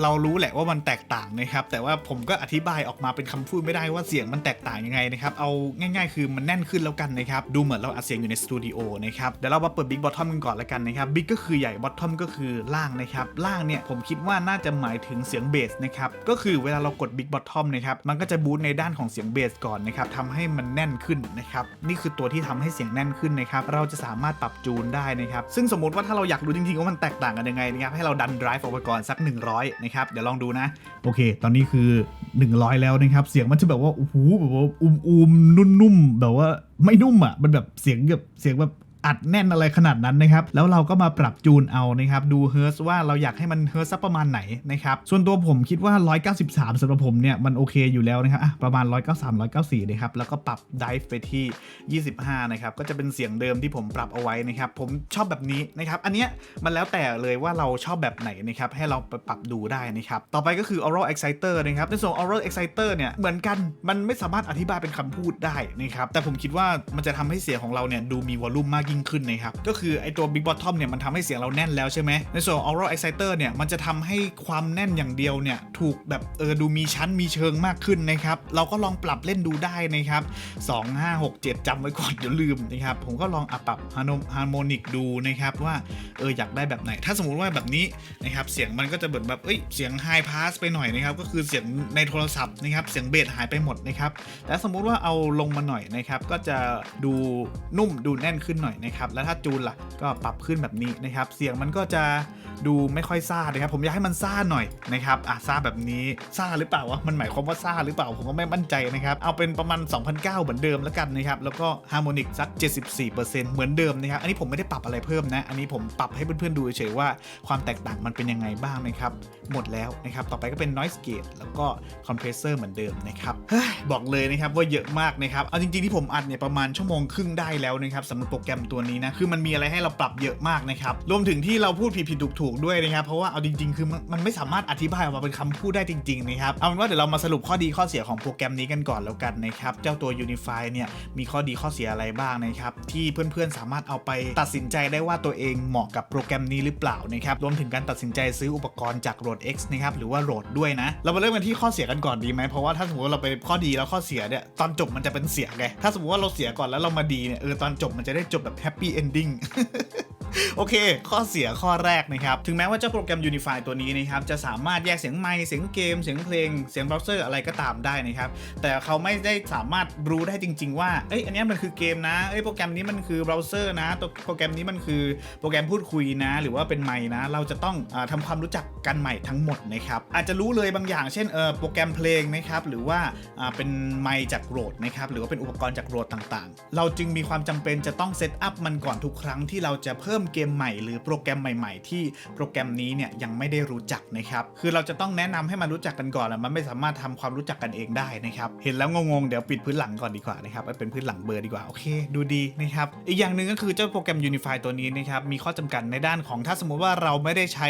เรารู้แหละว่ามันแตกต่างนะครับแต่ว่าผมก็อธิบายออกมาเป็นคำพูดไม่ได้ว่าเสียงมันแตกต่างยังไงนะครับเอาง่าย ๆ คือมันแน่นขึ้นแล้วกันนะครับดูเหมือนเราอัดเสียงอยู่ในสตูดิโอนะครับเดี๋ยวเรามาเปิด Big Bottom กันก่อนแล้วกันนะครับ Big ก็คือใหญ่ Bottom ก็คือล่างนะครับล่างเนี่ยผมคิดว่าน่าจะหมายถึงเสียงเบสนะครับ ก็คือเวลาเรากด Big Bottom นะครับ มันก็จะบูตในด้านของเสียงเบสก่อนนะครับทำให้มันแน่นขึ้นนะครับ นี่คือตัวที่ทำให้เสียงแน่นขึ้นนะครับ เราจะสามารถปรับจูนได้นะครับ ซึ่งสมมติว่าถ้าเราอยากรู้จริงๆว่ามันแตกต่างกันยังไงนะครับ ให้เราดัน drive ออกไปก่อนสัก 100 นะครับ เดี๋ยวลองดูนะ โอเค ตอนนี้คือ 100 แล้วนะครับ เสียงมันจะแบบว่า โอ้โห แบบว่าอุ้มๆนุ่มๆ แบบว่าไม่นุ่มอะ มันแบบเสียงแบบเสียงแบบ อัดแน่นอะไรขนาดนั้นนะครับแล้วเราก็มาปรับจูนเอานะครับดูเฮิร์สว่าเราอยากให้มันเฮิร์สสักประมาณไหนนะครับส่วนตัวผมคิดว่า 193สำหรับผมเนี่ยมันโอเคอยู่แล้วนะครับอะประมาณ 193 194นะครับแล้วก็ปรับไดฟ์ไปที่ 25นะครับก็จะเป็นเสียงเดิมที่ผมปรับเอาไว้นะครับผมชอบแบบนี้นะครับอันเนี้ยมันแล้วแต่เลยว่าเราชอบแบบไหนนะครับให้เราไปปรับดูได้นะครับต่อไปก็คือ oral exciter นะครับในส่วน oral exciter เนี่ยเหมือนกันมันไม่สามารถอธิบายเป็นคำพูดได้นะครับแต่ผมคิดว่ามันจะทำให้เสียงของเราเนี่ยดูมีวอลลุ่มมากยิ่งยิ่งขึ้นนะครับ ก็คือไอตัว Big Bottom เนี่ยมันทำให้เสียงเราแน่นแล้วใช่ไหม ในส่วนของ Oral Exciter เนี่ยมันจะทำให้ความแน่นอย่างเดียวเนี่ยถูกแบบเออดูมีชั้นมีเชิงมากขึ้นนะครับ เราก็ลองปรับเล่นดูได้นะครับ2 5 6 7จำไว้ก่อนเดี๋ยวลืมนะครับ ผมก็ลองอะปรับฮาร์โมนิกดูนะครับว่าเอออยากได้แบบไหน ถ้าสมมติว่าแบบนี้นะครับเสียงมันก็จะเหมือนแบบเอ้ยเสียงไฮพาสไปหน่อยนะครับก็คือเสียงในโทรศัพท์นะครับเสียงเบสหายไปหมดนะครับแต่สมมุติว่าเอาลงมาหน่อยนะครับก็จะดูนุ่มดูแน่นขึ้นหน่อยนะครับ แล้วถ้าจูนล่ะก็ปรับขึ้นแบบนี้นะครับ เสียงมันก็จะดูไม่ค่อยซ่านะครับ ผมอยากให้มันซ่าหน่อยนะครับอะซ่าแบบนี้ซ่าหรือเปล่าวะมันหมายความว่าซ่าหรือเปล่าผมก็ไม่มั่นใจนะครับ เอาเป็นประมาณ 2009 เหมือนเดิมแล้วกันนะครับ แล้วก็ฮาร์โมนิกสัก 74%เหมือนเดิมนะครับ อันนี้ผมไม่ได้ปรับอะไรเพิ่มนะ อันนี้ผมปรับให้เพื่อนๆดูเฉยๆว่าความแตกต่างมันเป็นยังไงบ้างนะครับ หมดแล้วนะครับ ต่อไปก็เป็น noise gate แล้วก็ compressor เหมือนเดิมนะครับบอกเลยนะครับว่าเยอะมากนะครับ เอาจริงๆที่ผมอัดเนี่ยประมาณชั่วโมงครึ่งได้แล้วนะครับสำหรับโปรแกรมตัวนี้นะคือมันมีอะไรให้เราปรับเยอะมากนะครับรวมถึงที่เราพูดผิดๆถูกๆด้วยนะครับเพราะว่าเอาจริงๆ คือมันมันไม่สามารถอธิบายออกมาเป็นคำพูดได้จริงๆนะครับเอาเป็นว่าเดี๋ยวเรามาสรุปข้อดีข้อเสียของโปรแกรมนี้กันก่อนแล้วกันนะครับเจ้าตัว Unify เนี่ยมีข้อดีข้อเสียอะไรบ้างนะครับที่เพื่อนๆสามารถเอาไปตัดสินใจได้ว่าตัวเองเหมาะกับโปรแกรมนี้หรือเปล่านะครับรวมถึงการตัดสินใจซื้ออุปกรณ์จาก Rode X นะครับหรือว่า Rode ด้วยนะ เรามาเริ่มกันที่ข้อเสียกันก่อนดีไหมเพราะว่าถ้าสมมติว่าเราไปข้อดีแล้วข้อเสียเนี่ยตอนจบมันจะเป็นเสียไงถ้าสมมติว่าเราเสียก่อนแล้วเรามาดีเนี่ยเออตอนจบมันจะได้จบแบบ happy ending. โอเค ข้อเสียข้อแรกนะครับ ถึงแม้ว่าเจ้าโปรแกรม Unify ตัวนี้นะครับ จะสามารถแยกเสียงไมค์เสียงเกม เสียงเพลง เสียงเบราว์เซอร์อะไรก็ตามได้นะครับ แต่เขาไม่ได้สามารถรู้ได้จริง ๆ ว่า เอ้ย อันนี้มันคือเกมนะ เอ้ย โปรแกรมนี้มันคือเบราว์เซอร์นะ ตัวโปรแกรมนี้มันคือโปรแกรมพูดคุยนะ หรือว่าเป็นไมค์นะ เราจะต้องอาทำความรู้จักกันใหม่ทั้งหมดนะครับ อาจจะรู้เลยบางอย่าง เช่น เออโปรแกรมเพลงนะครับ หรือว่าเป็นไมค์จากโรดนะครับ หรือว่าเป็นอุปกรณ์จากโรดต่าง ๆ เราจึงมีความจำเป็นจะต้องเซตอัพมันก่อนทุกครั้งที่เราจะเพิ่มเกมใหม่หรือโปรแกรมใหม่ ๆ ที่โปรแกรมนี้เนี่ยยังไม่ได้รู้จักนะครับคือเราจะต้องแนะนำให้มันรู้จักกันก่อนแหละมันไม่สามารถทำความรู้จักกันเองได้นะครับเห็นแล้วงงๆเดี๋ยวปิดพื้นหลังก่อนดีกว่านะครับเอาเป็นพื้นหลังเบอร์ดีกว่าโอเค ดูดีนะครับอีกอย่างหนึ่งก็คือเจ้าโปรแกรม Unify ตัวนี้นะครับมีข้อจำกัดในด้านของถ้าสมมุติว่าเราไม่ได้ใช้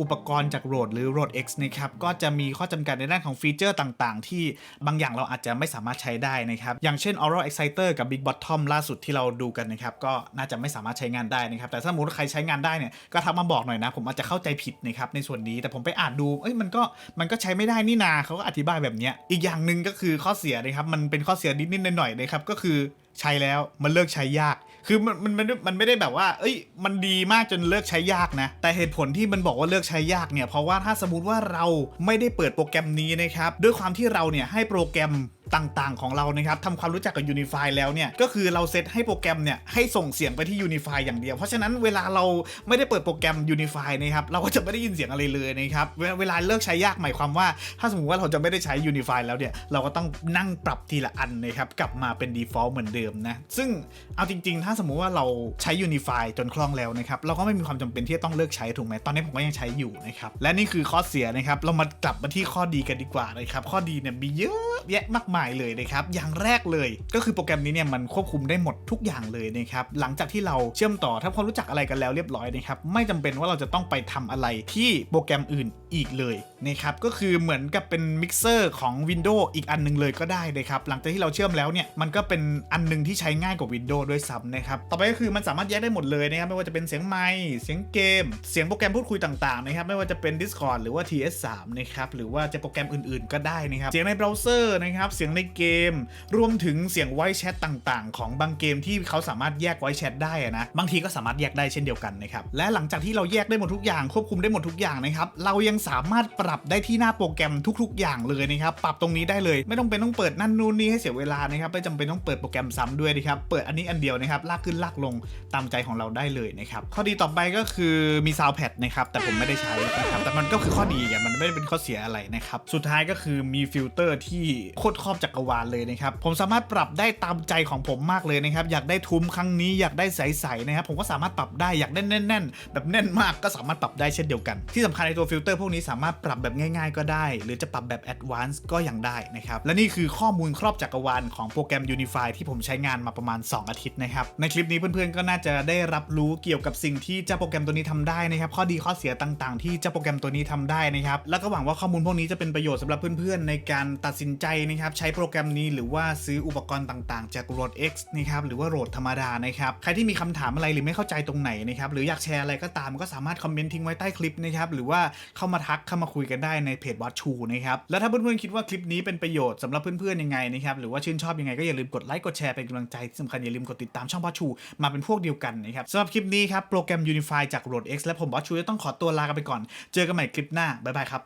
อุปกรณ์จาก Rode หรือ Rode X นะครับก็จะมีข้อจำกัดในด้านของฟีเจอร์ต่างๆ ที่บางอย่างเราอาจจะไม่สามารถใช้ได้นะครับอย่างเช่น Oral Exciter กับ Big Bottom ล่าสุดที่เราดูกันนะครับก็น่าจะไม่สามารถใช้งานได้นะครับแต่ถ้าสมมติใครใช้งานได้เนี่ยก็ทักมาบอกหน่อยนะ ผมอาจจะเข้าใจผิดนะครับในส่วนนี้แต่ผมไปอ่านดูเอ้ยมันก็มันก็ใช้ไม่ได้นี่นาเขาก็อธิบายแบบเนี้ยอีกอย่างหนึ่งก็คือข้อเสียนะครับมันเป็นข้อเสียนิดๆหน่อยๆนะครับก็คือใช้แล้วมันเลิกใช้ยาก คือมันมันมันมันไม่ได้แบบว่า เอ้ย มันดีมากจนเลิกใช้ยากนะ แต่เหตุผลที่มันบอกว่าเลิกใช้ยากเนี่ย เพราะว่าถ้าสมมติว่าเราไม่ได้เปิดโปรแกรมนี้นะครับ ด้วยความที่เราเนี่ยให้โปรแกรมต่างๆ ของเรานะครับทำความรู้จักกับ Unify แล้วเนี่ย ก็คือเราเซตให้โปรแกรมเนี่ย ให้ส่งเสียงไปที่ Unify อย่างเดียว เพราะฉะนั้นเวลาเราไม่ได้เปิดโปรแกรม Unify นะครับ เราก็จะไม่ได้ยินเสียงอะไรเลยนะครับ เวลาเลิกใช้ยากหมายความว่า ถ้าสมมติว่าเราจะไม่ได้ใช้ Unify แล้วเนี่ย เราก็ต้องนั่งปรับทีละอันนะครับ กลับมาเป็น default เหมือนเดิมนะ ซึ่งเอาจริง ๆ ถ้าสมมุติว่าเราใช้ Unify จนคล่องแล้วนะครับ เราก็ไม่มีความจำเป็นที่จะต้องเลิกใช้ถูกไหมตอนนี้ผมก็ยังใช้อยู่นะครับ และนี่คือข้อเสียนะครับ เรามากลับมาที่ข้อดีกันดีกว่านะครับ ข้อดีเนี่ยมีเยอะแยะมากมายเลยนะครับ อย่างแรกเลยก็คือโปรแกรมนี้เนี่ยมันควบคุมได้หมดทุกอย่างเลยนะครับ หลังจากที่เราเชื่อมต่อทำความรู้จักอะไรกันแล้วเรียบร้อยนะครับ ไม่จำเป็นว่าเราจะต้องไปทำอะไรที่โปรแกรมอื่นอีกเลยนะครับ ก็คือเหมือนกับเป็นมิกเซอร์ของ Windows อีกอันหนึงเลยก็ได้นะครับ หลังจากที่เราเชื่อมแล้วเนี่ยมันก็เป็นอันหนึงที่ใช้ง่ายกว่า Windows ด้วยซ้ำนะครับ ต่อไปก็คือมันสามารถแยกได้หมดเลยนะครับ ไม่ว่าจะเป็นเสียงไมค์เสียงเกม เสียงโปรแกรมพูดคุยต่างๆนะครับ ไม่ว่าจะเป็น Discord หรือว่า TS3 นะครับ หรือว่าจะโปรแกรมอื่นๆ ก็ได้นะครับ เสียงในเบราว์เซอร์นะครับเสียงในเกม รวมถึงเสียงไวแชทต่างๆ ของบางเกมที่เขาสามารถแยกไวแชทได้นะบางทีก็สามารถแยกได้เช่นเดียวกันนะครับและหลังจากที่เราแยกได้หมดทุกอย่างควบคุมได้หมดทุกอย่างนะครับเรายังสามารถปรับได้ที่หน้าโปรแกรมทุก ๆ อย่างเลยนะครับปรับตรงนี้ได้เลยไม่ต้องเป็นต้องเปิดนั่นนู่นนี่ให้เสียเวลานะครับไม่จำเป็นต้องเปิดโปรแกรมซ้ำด้วยนะครับเปิดอันนี้อันเดียวนะครับลากขึ้นลากลงตามใจของเราได้เลยนะครับข้อดีต่อไปก็คือมีซาวแพดนะครับแต่ผมไม่ได้ใช้นะครับแต่มันก็คือข้อดีอะมันไม่ได้เป็นข้อเสียอะไรนะครับสุดท้ายก็คือมีฟิลเตอร์ที่โคตรครอบอบจักรวาลเลยนะครับ ผมสามารถปรับได้ตามใจของผมมากเลยนะครับ อยากได้ทุ้มครั้งนี้อยากได้ใสๆนะครับ ผมก็สามารถปรับได้อยากได้แน่น ๆ แบบแน่นมากก็สามารถปรับได้เช่นเดียวกัน ที่สำคัญในตัวฟิลเตอร์พวกนี้สามารถปรับแบบง่าย ๆ ก็ได้ หรือจะปรับแบบแอดวานซ์ก็ยังได้นะครับ และนี่คือข้อมูลครอบจักรวาลของโปรแกรม Unify ที่ผมใช้งานมาประมาณ 2 อาทิตย์นะครับ ในคลิปนี้เพื่อนๆก็น่าจะได้รับรู้เกี่ยวกับสิ่งที่เจ้าโปรแกรมตัวนี้ทำได้นะครับ ข้อดีข้อเสียต่างๆ ที่เจ้าโปรแกรมตัวนี้ทำได้นะครับ แล้วก็หวังว่าข้อมูลพวกนี้จะเป็นประโยชน์สำหรับเพื่อนๆ ในการตัดสินใจนะครับใช้ช้โปรแกรมนี้หรือว่าซื้ออุปกรณ์ต่างๆ จาก r o d X นะครับหรือว่า r o d ธรรมดานะครับใครที่มีคำถามอะไรหรือไม่เข้าใจตรงไหนนะครับหรืออยากแชร์อะไรก็ตามก็สามารถคอมเมนต์ทิ้งไว้ใต้คลิปนะครับหรือว่าเข้ามาทักเข้ามาคุยกันได้ในเพจวัดชูนะครับแล้วถ้าเพื่อนๆคิดว่าคลิปนี้เป็นประโยชน์สำหรับเพื่อนๆยังไงนะครับหรือว่าชื่นชอบยังไงก็อย่าลืมกดไลค์กดแชร์เป็นกำลังใจที่สำคัญอย่าลืมกดติดตามช่องวัดชูมาเป็นพวกเดียวกันนะครับสำหรับคลิปนี้ครับโปรแกรม Unify จาก r o d X และผมวัดชูจะต้องขอตัวลากันไปก่อน เจอกันใหม่คลิปหน้าบ๊ายบายครับ